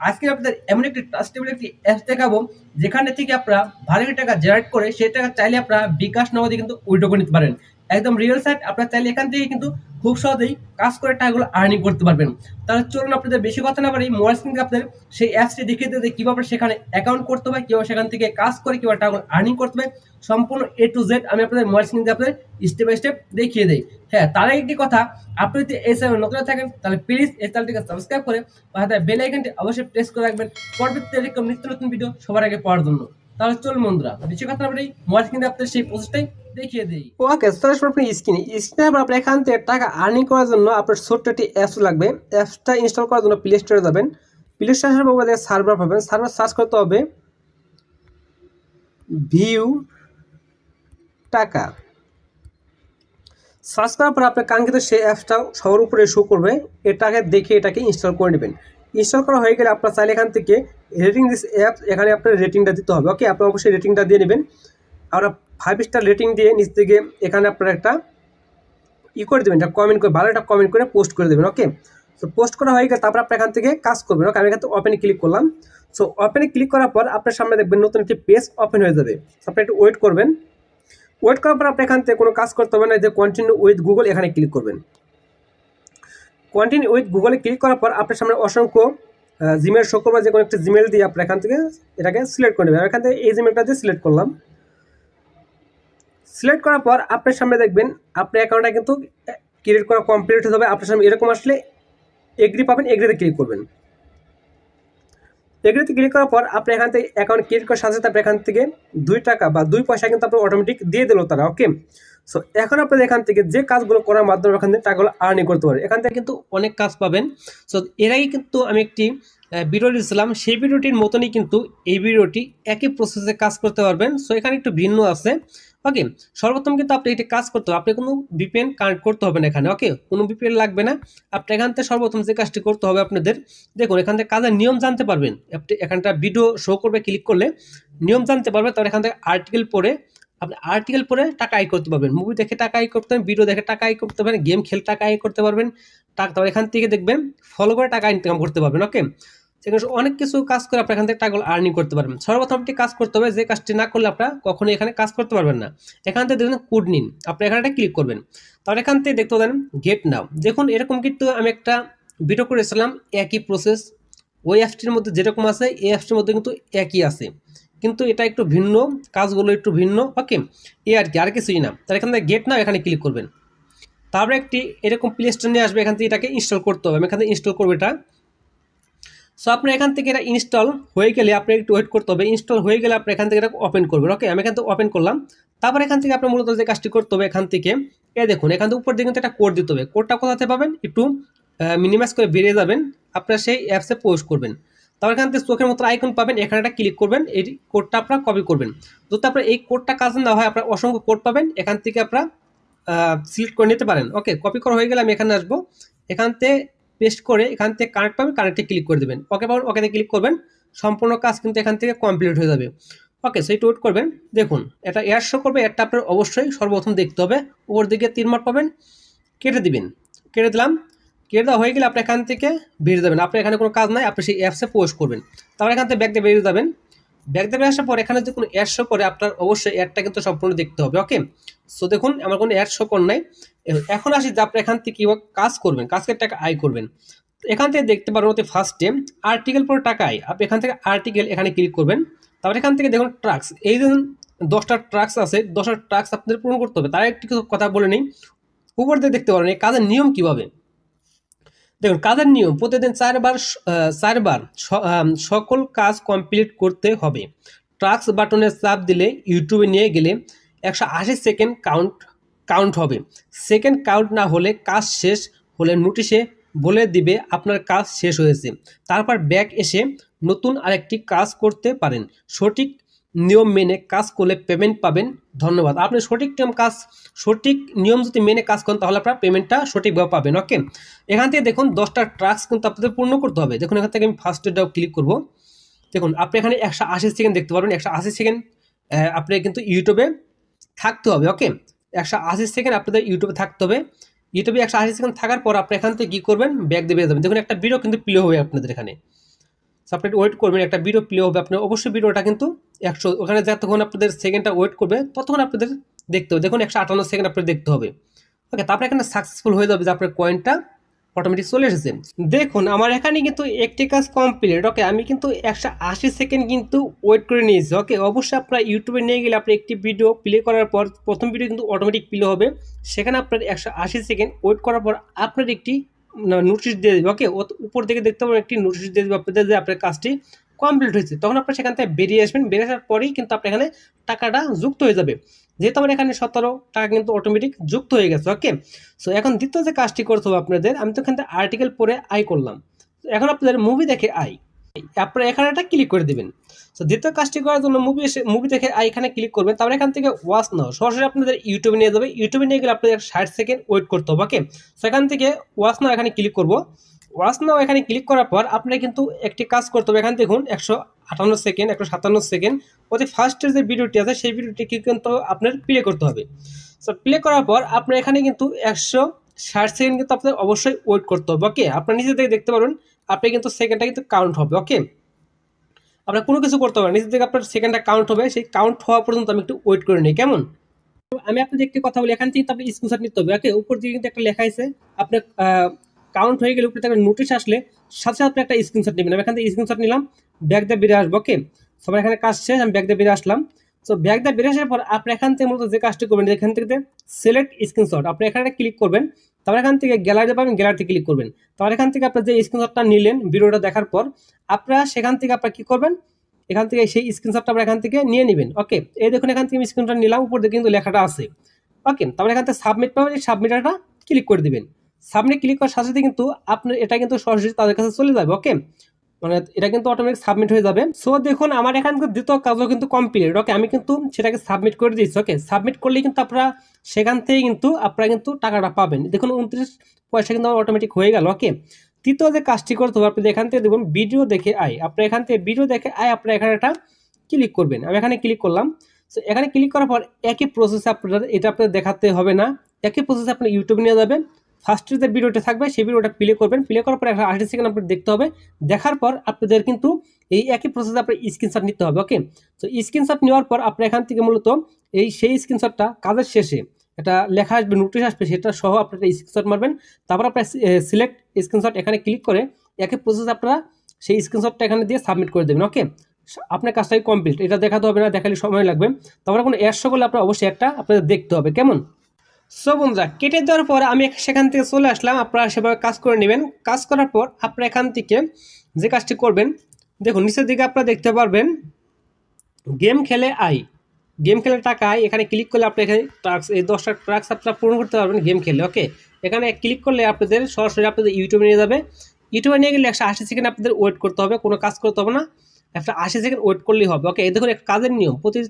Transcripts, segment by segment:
আজকে আপনাদের এমন একটি ট্রাস্টেবল একটি অ্যাপস দেখাবো, যেখানে থেকে আপনারা ভালো টাকা জেনারেট করে, সেই টাকা চাইলে আপনারা বিকাশ নগদে কিন্তু উইড্রো করে নিতে পারেন। একদম রিয়েল সাইট আপনারা চাইলে এখান থেকে কিন্তু খুব সহজেই কাজ করে টাকাগুলো আর্নিং করতে পারবেন। তাহলে চলুন আপনাদের বেশি কথা না পারি মোবাইল স্ক্রিনকে আপনাদের সেই অ্যাপসটি দেখিয়ে দিতে কীভাবে সেখানে অ্যাকাউন্ট করতে হবে, কীভাবে সেখান থেকে কাজ করে, কীভাবে টাকাগুলো আর্নিং করতে হবে, সম্পূর্ণ এ টু জেড আমি আপনাদের মোবাইল স্ক্রিনকে আপনাদের স্টেপ বাই স্টেপ দেখিয়ে দিই। হ্যাঁ তার একটি কথা, আপনি যদি এই চ্যানেল নতুন থাকেন, তাহলে প্লিজ এই চ্যানেলটিকে সাবস্ক্রাইব করে বেল আইকনটি অবশ্যই প্রেস করে রাখবেন। পরবর্তীতে এরকম নিত্য নতুন ভিডিও সবার আগে পাওয়ার জন্য। তাহলে চলুন বন্ধুরা বেশি কথা না বলি মোবাইল স্ক্রিনে আপনাদের সেই প্রসেসটাই দেখিয়ে দিই। ওকে চলে আসব আপনি স্ক্রিনে স্ক্রিনে আবার আপনি এখান থেকে টাকা আর্নিং করার জন্য আপনার ছোট্ট একটি অ্যাপস লাগবে। অ্যাপসটা ইনস্টল করার জন্য প্লে স্টোরে যাবেন। প্লে স্টোরে আসার পর সার্ভার পাবেন। সার্ভার সার্চ করতে হবে ভিউ টাকা। সার্চ করার পর আপনার কাঙ্ক্ষিত সেই অ্যাপসটা সবার উপরে শো করবে। এটাকে দেখে এটাকে ইনস্টল করে নেবেন। ইনস্টল করা হয়ে গেলে আপনার চাইলে এখান থেকে রেটিং দিস অ্যাপ এখানে আপনার রেটিংটা দিতে হবে। ওকে আপনি অবশ্যই রেটিংটা দিয়ে নেবেন। আমরা ফাইভ স্টার রেটিং দিয়ে নিচ থেকে এখানে আপনার একটা ই করে দেবেন, একটা কমেন্ট করে, ভালো একটা কমেন্ট করে পোস্ট করে দেবেন। ওকে তো পোস্ট করা হয়ে গেলে তারপর আপনি এখান থেকে কাজ করবেন। ওকে আমি এখান থেকে ওপেনে ক্লিক করলাম। সো ওপেনে ক্লিক করার পর আপনার সামনে দেখবেন নতুন একটি পেজ ওপেন হয়ে যাবে। আপনি একটু ওয়েট করবেন। ওয়েট করার পর আপনি এখান থেকে কোনো কাজ করতে হবে না যে কন্টিনিউ উইথ গুগল এখানে ক্লিক করবেন। কন্টিনিউ উইথ গুগলে ক্লিক করার পর আপনার সামনে অসংখ্য জিমেল শো করবে যে কোনো একটা জিমেল দিয়ে আপনি এখান থেকে এটাকে সিলেক্ট করে নেবেন। এখান থেকে এই জিমেলটা দিয়ে সিলেক্ট করলাম। সিলেক্ট করার পর আপনার সামনে দেখবেন আপনার অ্যাকাউন্টটা কিন্তু ক্রিয়েট করা কমপ্লিট হতে হবে আপনার সামনে এরকম আসলে এগ্রি পাবেন এগ্রিতে ক্লিক করবেন। এগ্রিতে ক্লিক করার পর আপনি এখান থেকে অ্যাকাউন্ট ক্রিয়েট করার সাথে সাথে আপনি এখান থেকে দুই টাকা বা দুই পয়সা কিন্তু আপনার অটোমেটিক দিয়ে দিল তারা ওকে সো এখন আপনাদের এখান থেকে যে কাজগুলো করার মাধ্যমে এখান থেকে টাকাগুলো আর্নিং করতে পারেন, এখান থেকে কিন্তু অনেক কাজ পাবেন। সো এর আগে কিন্তু আমি একটি ভিডিও দিয়েছিলাম, সেই ভিডিওটির মতনই কিন্তু এই ভিডিওটি একই প্রসেসে কাজ করতে পারবেন। সো এখানে একটু ভিন্ন আছে। ওকে সর্বপ্রথম কিন্তু আপনি এটি কাজ করতে হবে। আপনি কোনো বিপিএন কানেক্ট করতে হবে না এখানে ওকে কোনো বিপিএন লাগবে না। আপনি এখান থেকে সর্বপ্রথম যে কাজটি করতে হবে আপনাদের, দেখুন, এখান থেকে কাজের নিয়ম জানতে পারবেন। আপনি এখানটা ভিডিও শো করবে ক্লিক করলে নিয়ম জানতে পারবে। তারপর এখান থেকে আর্টিকেল পড়ে আপনি আর্টিকেল পড়ে টাকা আয় করতে পারবেন মুভি দেখে টাকা আয় করতে পারবেন ভিডিও দেখে টাকা আয় করতে পারবেন গেম খেলে টাকা আয় করতে পারবেন, টাকা তারপর এখান থেকে দেখবেন ফলো করে টাকা ইনকাম করতে পারবেন ওকে সেখানে অনেক কিছু কাজ করে আপনি এখান থেকে টাকাগুলো আর্নিং করতে পারবেন। সর্বপ্রথম আপনি কাজ করতে হবে, যে কাজটি না করলে আপনারা কখনোই এখানে কাজ করতে পারবেন না। এখান থেকে দেখবেন কোড নিন, আপনি এখানে একটা ক্লিক করবেন। তারপর এখান থেকে দেখতে পারেন গেট নাও দেখুন এরকম কিন্তু আমি একটা ভিডিও করেছিলাম, একই প্রসেস ওই অ্যাপসটির মধ্যে যেরকম আছে, এই অ্যাপসটির মধ্যে কিন্তু একই আছে। কিন্তু এটা একটু ভিন্ন, কাজগুলো একটু ভিন্ন। ওকে এ আর কি, আর কিছুই না। তাহলে এখান থেকে গেট নাও, এখানে ক্লিক করবেন। তারপরে একটি এরকম প্লে স্টোর নিয়ে আসবে, এখান থেকে এটাকে ইনস্টল করতে হবে। আমি এখান থেকে ইনস্টল করব এটা। সো আপনার এখান থেকে এটা ইনস্টল হয়ে গেলে আপনি একটু ওয়েট করতে হবে। ইনস্টল হয়ে গেলে আপনি এখান থেকে এটা ওপেন করবেন। ওকে আমি এখান থেকে ওপেন করলাম। তারপর এখান থেকে আপনার মূলত যে কাজটি করতে হবে এখান থেকে, এ দেখুন, এখান থেকে উপর দিকে কিন্তু একটা কোড দিতে হবে। কোডটা কোথাতে পাবেন? একটু মিনিমাইজ করে বেরিয়ে যাবেন। আপনার সেই অ্যাপসে পোস্ট করবেন। তারপর এখান থেকে চোখের মতো আইকন পাবেন, এখানে একটা ক্লিক করবেন, এই কোডটা আপনারা কপি করবেন। যদি আপনার এই কোডটা কাজে না হয় আপনার অসংখ্য কোড পাবেন, এখান থেকে আপনারা সিলেক্ট করে নিতে পারেন। ওকে কপি করা হয়ে গেলে আমি এখানে আসব। এখান থেকে পেস্ট করে এখান থেকে কানেক্ট পাবেন কানেক্টে ক্লিক করে দেবেন। ওকে পাবেন ওকেতে ক্লিক করবেন। সম্পূর্ণ কাজ কিন্তু এখান থেকে কমপ্লিট হয়ে যাবে। ওকে সেই ওয়েট করবেন। দেখুন, এটা এয়ার শো করবে এরটা আপনার অবশ্যই সর্বপ্রথম দেখতে হবে। উপর দিকে তিন মার্ক পাবেন, কেটে দিবেন। কেটে দিলাম। কেটে দেওয়া হয়ে গেলে আপনি এখান থেকে বেরিয়ে যাবেন। আপনার এখানে কোনো কাজ নাই, আপনি সেই অ্যাপসে পোস্ট করবেন। তারপর এখান থেকে ব্যাগ দিয়ে বেরিয়ে যাবেন। ব্যাগ দিয়ে আসার পর এখানে যে কোনো অ্যাড শো করে, আপনার অবশ্যই অ্যাডটা কিন্তু সম্পূর্ণ দেখতে হবে ওকে সো দেখুন, আমার কোনো অ্যাড শো কর নাই। এখন আসি যে আপনি এখান থেকে কীভাবে কাজ করবেন কাজকে টাকা আয় করবেন। এখান থেকে দেখতে পারবেন ওতে ফার্স্টে আর্টিকেল পরে টাকা আয়। আপনি এখান থেকে আর্টিকেল এখানে ক্লিক করবেন। তারপর এখান থেকে দেখুন ট্রাক্স এই যে দশটা ট্রাক্স আছে, দশটা ট্রাক্স আপনাদের পূরণ করতে হবে। তার একটি কথা বলে নেই। উপর দিয়ে দেখতে পারেন, এই কাজের নিয়ম কীভাবে? দেখুন, কাজের নিয়ম, প্রতিদিন চারবার চারবার সকল কাজ কমপ্লিট করতে হবে। ট্রাক্স বাটনে চাপ দিলে ইউটিউবে নিয়ে গেলে একশো আশি সেকেন্ড কাউন্ট কাউন্ট হবে। সেকেন্ড কাউন্ট না হলে কাজ শেষ হলে নোটিশে বলে দিবে আপনার কাজ শেষ হয়েছে। তারপর ব্যাক এসে নতুন আরেকটি কাজ করতে পারেন। সঠিক নিয়ম মেনে কাজ করলে পেমেন্ট পাবেন। ধন্যবাদ। আপনি সঠিক নিয়ম কাজ, সঠিক নিয়ম যদি মেনে কাজ করেন, তাহলে আপনার পেমেন্টটা সঠিকভাবে পাবেন ওকে এখান থেকে দেখুন, দশটা ট্রাক্স কিন্তু আপনাদের পূর্ণ করতে হবে। দেখুন, এখান থেকে আমি ফার্স্ট এটাও ক্লিক করব। দেখুন, আপনি এখানে একশো আশি সেকেন্ড দেখতে পারবেন। একশো আশি সেকেন্ড আপনি কিন্তু ইউটিউবে থাকতে হবে ওকে একশো আশি সেকেন্ড আপনাদের ইউটিউবে থাকতে হবে। ইউটিউবে একশো আশি সেকেন্ড থাকার পর আপনি এখান থেকে কী করবেন? ব্যাগ দিয়ে যাবেন। দেখুন, একটা ভিডিও কিন্তু প্লে হবে আপনাদের এখানে। সো আপনি ওয়েট করবেন, একটা ভিডিও প্লে হবে, আপনার অবশ্যই ভিডিওটা কিন্তু একশো, ওখানে যতক্ষণ আপনাদের সেকেন্ডটা ওয়েট করবে, ততক্ষণ আপনাদের দেখতে হবে। দেখুন, একশো আটান্ন সেকেন্ড আপনাদের দেখতে হবে। ওকে তারপরে এখানে সাকসেসফুল হয়ে যাবে যে আপনার কয়েনটা অটোমেটিক চলে এসেছে। দেখুন, আমার এখানে কিন্তু একটি কাজ কমপ্লিট ওকে আমি কিন্তু একশো আশি সেকেন্ড কিন্তু ওয়েট করে নিয়েছি। ওকে অবশ্যই আপনার ইউটিউবে নিয়ে গেলে আপনি একটি ভিডিও প্লে করার পর, প্রথম ভিডিও কিন্তু অটোমেটিক প্লে হবে। সেখানে আপনার একশো আশি সেকেন্ড ওয়েট করার পর আপনার একটি নোটিশ দিয়ে দেবে। ওকে উপর থেকে দেখতে পাবেন একটি নোটিশ দিয়ে দেবে আপনাদের যে আপনার কাজটি কমপ্লিট হয়েছে। তখন আপনার সেখান থেকে বেরিয়ে আসবেন। বেরিয়ে আসার পরেই কিন্তু আপনার এখানে টাকাটা যুক্ত হয়ে যাবে। যেহেতু আমার এখানে সতেরো, টাকা কিন্তু অটোমেটিক যুক্ত হয়ে গেছে। ওকে সো এখন দ্বিতীয় যে কাজটি করতে হবে আপনাদের, আমি তো এখান থেকে আর্টিকেল পরে আই করলাম। এখন আপনাদের মুভি দেখে আই আপনারা এখানে একটা ক্লিক করে দেবেন। সো দ্বিতীয় কাজটি করার জন্য মুভি এসে মুভি দেখে এখানে ক্লিক করবেন। তারপরে এখান থেকে ওয়াচ নাও। সরাসরি আপনাদের ইউটিউবে নিয়ে যাবে। ইউটিউবে নিয়ে গেলে আপনাদের ষাট সেকেন্ড ওয়েট করতে হবে ওকে সো এখান থেকে ওয়াচ নাও এখানে ক্লিক করব। ওয়াচ নাও এখানে ক্লিক করার পর আপনারা কিন্তু একটি কাজ করতে হবে। এখানে দেখুন, একশো আটান্ন সেকেন্ড একশো সাতান্ন সেকেন্ড ওতে ফার্স্টের যে ভিডিওটি আছে, সেই ভিডিওটি কিন্তু আপনার প্লে করতে হবে। সো প্লে করার পর আপনার এখানে কিন্তু একশো ষাট সেকেন্ড কিন্তু আপনাদের অবশ্যই ওয়েট করতে হবে ওকে আপনার নিজে থেকে দেখতে পারবেন আপনি কিন্তু সেকেন্ডটা কিন্তু কাউন্ট হবে ওকে আপনার কোনো কিছু করতে হবে নিজে থেকে আপনার সেকেন্ডটা কাউন্ট হবে, সেই কাউন্ট হওয়া পর্যন্ত আমি একটু ওয়েট করে নিই, কেমন? আমি আপনাদের একটি কথা বলি, এখান থেকে তো আপনি স্ক্রিনশট নিতে হবে। ওকে, উপর দিকে কিন্তু একটা লেখা আছে, আপনার কাউন্ট হয়ে গেলে উপরে একটা নোটিশ আসলে সাথে সাথে আপনি একটা স্ক্রিনশট নেবেন। আমি এখান থেকে স্ক্রিনশট নিলাম ব্যাগ দিয়ে বেরিয়ে আসব, ওকে? সবার এখানে কাজ শেষ, আমি ব্যাগ দিয়ে বেরিয়ে আসলাম। সো ব্যাগ দিয়ে বেরিয়ে আসার পর আপনি এখান থেকে মূলত যে কাজটি করবেন, এখান থেকে সিলেক্ট স্ক্রিনশট আপনি এখানে ক্লিক করবেন। তারপর এখান থেকে গ্যালারিতে পাবেন গ্যালারিতে ক্লিক করবেন। তারপর এখান থেকে আপনার যে স্ক্রিনশটটা নিলেন ভিডিওটা দেখার পর, আপনারা সেখান থেকে আপনারা কী করবেন? এখান থেকে সেই স্ক্রিনশটটা আপনার এখান থেকে নিয়ে নেবেন। ওকে এই দেখুন এখান থেকে আমি স্ক্রিনশট নিলাম, উপর দিকে কিন্তু লেখাটা আছে। ওকে তারপর এখান থেকে সাবমিট পাবেন, এই সাবমিটারটা ক্লিক করে দিবেন। সাবমিট ক্লিক করার সাথে সাথে কিন্তু আপনার, এটা কিন্তু সরাসরি তাদের কাছে চলে যাবে। ওকে মানে এটা কিন্তু অটোমেটিক সাবমিট হয়ে যাবে। সো দেখুন, আমার এখানে কিন্তু দ্বিতীয় কাজও কিন্তু কমপ্লিট ওকে আমি কিন্তু সেটাকে সাবমিট করে দিয়েছি ওকে সাবমিট করলেই কিন্তু আপনারা সেখান থেকে কিন্তু আপনারা কিন্তু টাকাটা পাবেন। দেখুন, উনত্রিশ পয়সা কিন্তু আমার অটোমেটিক হয়ে গেল ওকে তৃতীয় যে কাজটি করতে হবে, আপনি এখান থেকে দেখুন ভিডিও দেখে আয়। আপনার এখান থেকে ভিডিও দেখে আয়, আপনার এখানে একটা ক্লিক করবেন। আমি এখানে ক্লিক করলাম। সো এখানে ক্লিক করার পর একই প্রসেসে আপনার এটা আপনার দেখাতে হবে না। একই প্রসেসে আপনি ইউটিউবে নিয়ে যাবেন। ফার্স্টের যে ভিডিওটা থাকবে, সেই ভিডিওটা প্লে করবেন। প্লে করার পর একটা আশি সেকেন্ড আপনার দেখতে হবে। দেখার পর আপনাদের কিন্তু এই একই প্রসেসে আপনার স্ক্রিনশট নিতে হবে ওকে তো স্ক্রিনশট নেওয়ার পর আপনার এখান থেকে মূলত এই সেই স্ক্রিনশটটা কাজের শেষে এটা লেখা আসবে নোটিশ আসবে, সেটা সহ আপনি আপনারা স্ক্রিনশট মারবেন। তারপর আপনার সিলেক্ট স্ক্রিনশট এখানে ক্লিক করে একই প্রসেস আপনারা সেই স্ক্রিনশটটা এখানে দিয়ে সাবমিট করে দেবেন ওকে আপনার কাজটাই কমপ্লিট এটা দেখাতে হবে না, দেখালে সময় লাগবে। তারপরে কোনো অ্যাড করলে আপনার অবশ্যই একটা আপনাদের দেখতে হবে, কেমন? সো বন্ধুরা কেটে দেওয়ার পর আমি সেখান থেকে চলে আসলাম, আপনারা সেভাবে কাজ করে নেবেন। কাজ করার পর আপনারা এখান থেকে যে কাজটি করবেন, দেখুন, নিচের দিকে আপনারা দেখতে পারবেন, গেম খেলে আই গেম খেলে টাকা আই এখানে ক্লিক করলে আপনি এখানে ট্রাক্স এই দশটা ট্রাক্স আপনারা পূরণ করতে পারবেন গেম খেলে, ওকে? এখানে ক্লিক করলে আপনাদের সরাসরি আপনাদের ইউটিউবে নিয়ে যাবে। ইউটিউবে নিয়ে গেলে একশো আশি সেকেন্ড আপনাদের ওয়েট করতে হবে, কোনো কাজ করতে হবে না। একটা আশি সেকেন্ড ওয়েট করলেই হবে, ওকে? দেখুন একটা কাজের নিয়ম, প্রতি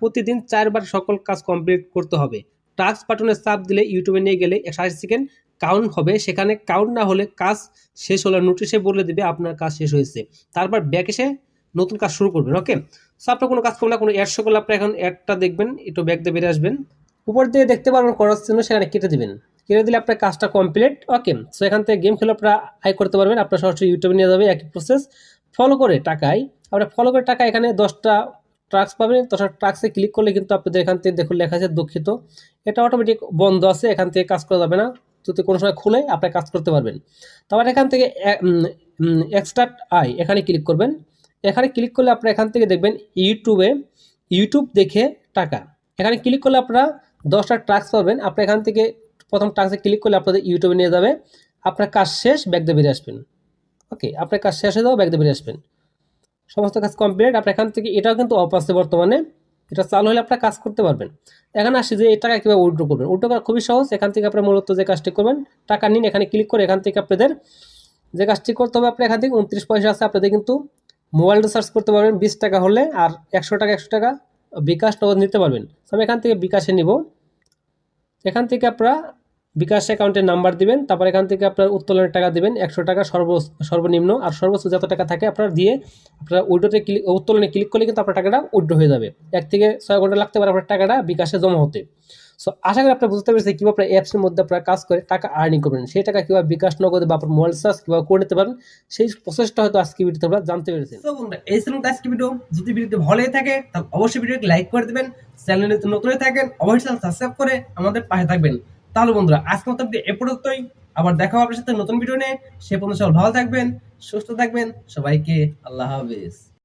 প্রতিদিন চারবার সকল কাজ কমপ্লিট করতে হবে। টাক্স বাটনে চাপ দিলে ইউটিউবে নিয়ে গেলে একশো আশি সেকেন্ড কাউন্ট হবে। সেখানে কাউন্ট না হলে কাজ শেষ হলে নোটিশে বলে দেবে আপনার কাজ শেষ হয়েছে। তারপর ব্যাক এসে নতুন কাজ শুরু করবেন ওকে সো আপনার কোনো কাজ করবেন না, কোনো অ্যাড শো করলে আপনি এখন অ্যাডটা দেখবেন, একটু ব্যাক দিয়ে বেরিয়ে আসবেন। উপর দিয়ে দেখতে পারবেন করার জন্য সেখানে কেটে দেবেন। কেটে দিলে আপনার কাজটা কমপ্লিট ওকে সো এখান থেকে গেম খেলে আপনারা আয় করতে পারবেন, আপনার সরাসরি ইউটিউবে নিয়ে যাবে, একই প্রসেস ফলো করে টাকায়, আপনার ফলো করে টাকা এখানে দশটা ট্রাক্স পাবেন দশটা ট্রাক্সে ক্লিক করলে কিন্তু আপনাদের এখান থেকে দেখুন লেখা আছে দুঃখিত। এটা অটোমেটিক বন্ধ আছে, এখান থেকে কাজ করা যাবে না। যদি কোনো সময় খুলে, আপনি কাজ করতে পারবেন। তারপর এখান থেকে এক্সট্রাক্ট আই এখানে ক্লিক করবেন। এখানে ক্লিক করলে আপনারা এখান থেকে দেখবেন ইউটিউবে ইউটিউব দেখে টাকা। এখানে ক্লিক করলে আপনারা দশটা ট্রাক্স পাবেন। আপনি এখান থেকে প্রথম ট্রাক্সে ক্লিক করলে আপনাদের ইউটিউবে নিয়ে যাবে। আপনার কাজ শেষ, ব্যাগ দিয়ে বেরিয়ে আসবেন। ওকে আপনার কাজ শেষ হয়ে ব্যাগ দিয়ে বেরিয়ে আসবেন। সমস্ত কাজ কমপ্লিট আপনার এখান থেকে এটাও কিন্তু অফ আছে বর্তমানে। এটা চালু হলে আপনার কাজ করতে পারবেন। এখানে আসি যে এই টাকা কীভাবে উইড্রো করবেন। উইড্রো করা খুবই সহজ। এখান থেকে আপনার মূলত যে কাজটি করবেন, টাকা নিন, এখানে ক্লিক করে এখান থেকে আপনাদের যে কাজটি করতে হবে আপনি এখান থেকে উনত্রিশ পয়সা আছে, আপনাদের কিন্তু মোবাইল রিচার্জ করতে পারবেন। বিশ টাকা হলে আর একশো টাকা একশো টাকা বিকাশ নগদ নিতে পারবেন। আমি এখান থেকে বিকাশে নিব। এখান থেকে আপনারা বিকাশ অ্যাকাউন্টের নাম্বার দিবেন, তারপর এখান থেকে আপনার উত্তোলনের টাকা দিবেন, একশো টাকা সর্ব সর্বনিম্ন, আর সর্বোচ্চ যত টাকা থাকে আপনার দিয়ে আপনার উইড্রোতে ক্লিক উত্তোলনে ক্লিক করলে কিন্তু আপনার টাকাটা উইড্রো হয়ে যাবে। এক থেকে ছয় ঘণ্টা লাগতে পারে আপনার টাকাটা বিকাশে জমা হতে। সো আশা করি আপনারা বুঝতে পেরেছেন কীভাবে আপনার অ্যাপসের মধ্যে আপনারা কাজ করে টাকা আর্নিং করবেন। সেই টাকা কীভাবে বিকাশ নগদে বা আপনার মোবাইল চার্জ কীভাবে করে নিতে পারেন, সেই প্রসেসটা হয়তো আজকে ভিডিওতে আপনারা জানতে পেরেছেন। এই ছিল আজকে ভিডিও যদি ভিডিওটি ভালো লেগে থাকে, তাহলে অবশ্যই ভিডিওকে লাইক করে দেবেন। চ্যানেলে নতুন হয়ে থাকেন, অবশ্যই সাবস্ক্রাইব করে আমাদের পাশে থাকবেন। তাহলে বন্ধুরা আজকে মতো এ পর্যন্তই। আবার দেখা হবে আপনার সাথে নতুন ভিডিও নিয়ে। সে পর্যন্ত সবাই ভালো থাকবেন, সুস্থ থাকবেন। সবাইকে আল্লাহ হাফেজ।